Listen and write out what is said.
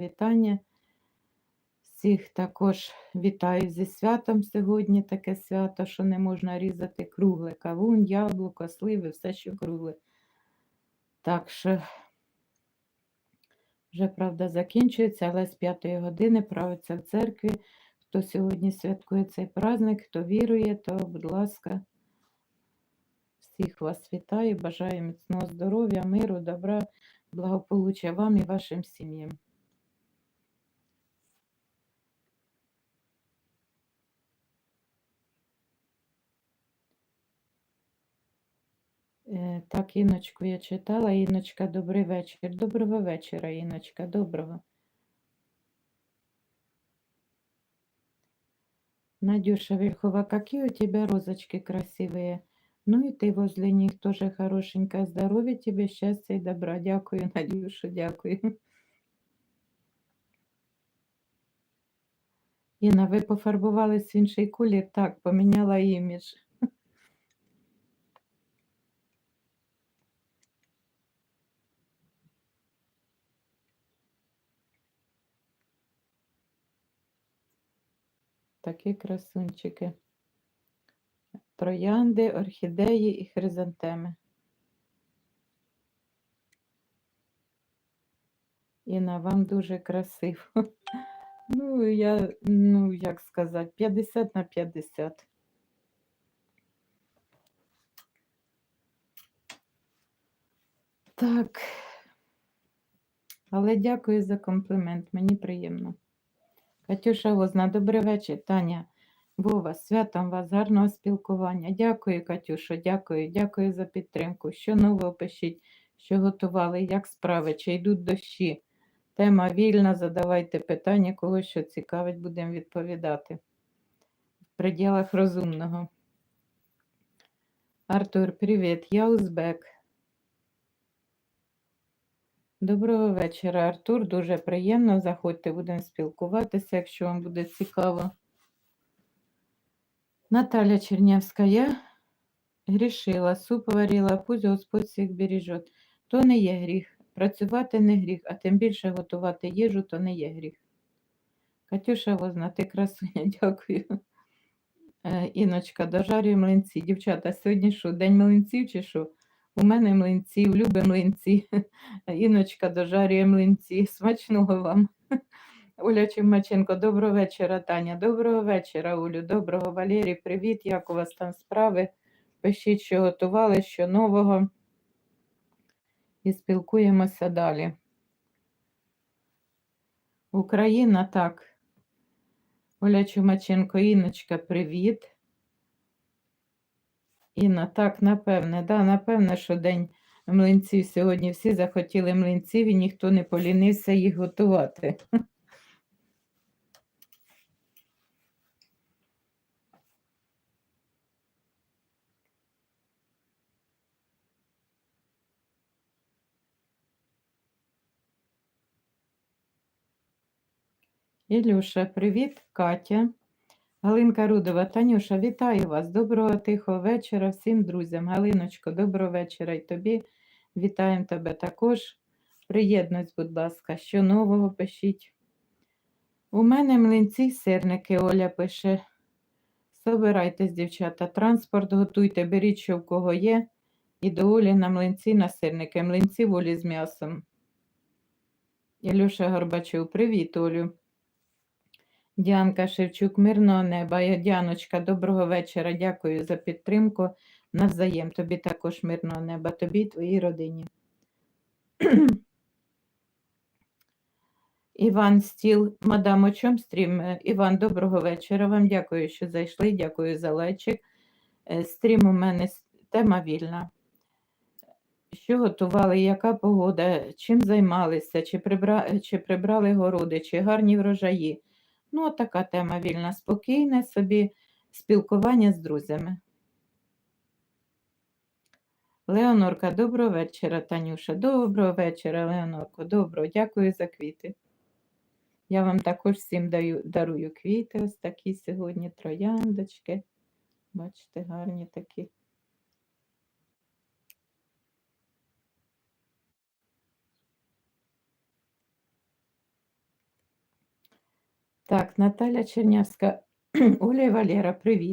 вітання. Всіх також вітаю зі святом сьогодні таке свято, що не можна різати кругле кавун, яблуко, сливи, все, що кругле. Так що, вже, правда, закінчується, але з п'ятої години правиться в церкві. Хто сьогодні святкує цей праздник, хто вірує, то, будь ласка, всіх вас вітаю, бажаю міцного здоров'я, миру, добра, благополуччя вам і вашим сім'ям. Так, Іночку я читала. Іночка, добрий вечір. Доброго вечора, Іночка, доброго. Надюша Вельхова, какие у тебя розочки красивые. Ну и ты возле них тоже хорошенькая. Здоровья тебе, счастья и добра. Дякую, Надюша, дякую. Інна, ви пофарбувались в інший колір? Так, поміняла імідж. Такі красунчики. Троянди, орхідеї і хризантеми. Інна, вам дуже красиво. Ну, я, ну, як сказати, 50 на 50. Так. Але дякую за комплімент, мені приємно. Катюша Возна, добрий вечір, Таня. Вова, святом вас, гарного спілкування. Дякую, Катюшо, дякую, дякую за підтримку. Що нового пишіть, що готували, як справи, чи йдуть дощі. Тема вільна, задавайте питання, кого що цікавить, будемо відповідати. В пределах розумного. Артур, привіт, я Узбек. Доброго вечора, Артур. Дуже приємно. Заходьте, будемо спілкуватися, якщо вам буде цікаво. Наталя Чернявська, я грішила, суп варила, пусть Господь всіх бережет. То не є гріх. Працювати не гріх, а тим більше готувати їжу, то не є гріх. Катюша Возна, ти красуня, дякую. Е, Іночка, дожарюю млинці. Дівчата, сьогодні що, день млинців чи що? У мене млинці, люби млинці. Іночка дожарює млинці. Смачного вам. Оля Чимаченко, доброго вечора, Таня. Доброго вечора, Олю. Доброго Валерій, привіт. Як у вас там справи? Пишіть, що готували, що нового. І спілкуємося далі. Україна так. Оля Чумаченко, Іночка, привіт. Інна, так, напевне, да, напевне, що день млинців сьогодні всі захотіли млинців і ніхто не полінився їх готувати. Ілюша, привіт, Катя. Галинка Рудова, Танюша, вітаю вас. Доброго тихого вечора всім друзям. Галиночко, доброго вечора і тобі. Вітаємо тебе також. Приєднуйтесь, будь ласка, що нового пишіть. У мене млинці сирники, Оля пише. Собирайтесь, дівчата, транспорт готуйте, беріть, що в кого є. І до Олі на млинці на сирники. Млинці в Олі з м'ясом. Ілюша Горбачов, привіт, Олю. Діанка Шевчук, мирного неба. Діаночка, доброго вечора. Дякую за підтримку. Навзаєм. Тобі також мирного неба, тобі і твоїй родині. Іван Стіл, мадам, о чому стрім? Е, Іван, доброго вечора. Вам дякую, що зайшли. Дякую за лайчик. Е, Стрім у мене тема вільна. Що готували, яка погода, чим займалися, чи, прибра... чи прибрали городи, чи гарні врожаї. Ну, от така тема вільна, спокійне собі спілкування з друзями. Леонорка, доброго вечора, Танюша. Доброго вечора, Леонорко. Доброго, дякую за квіти. Я вам також всім даю, дарую квіти, ось такі сьогодні трояндочки. Бачите, гарні такі. Так, Наталя Чернявська. Оля і Валера, привіт.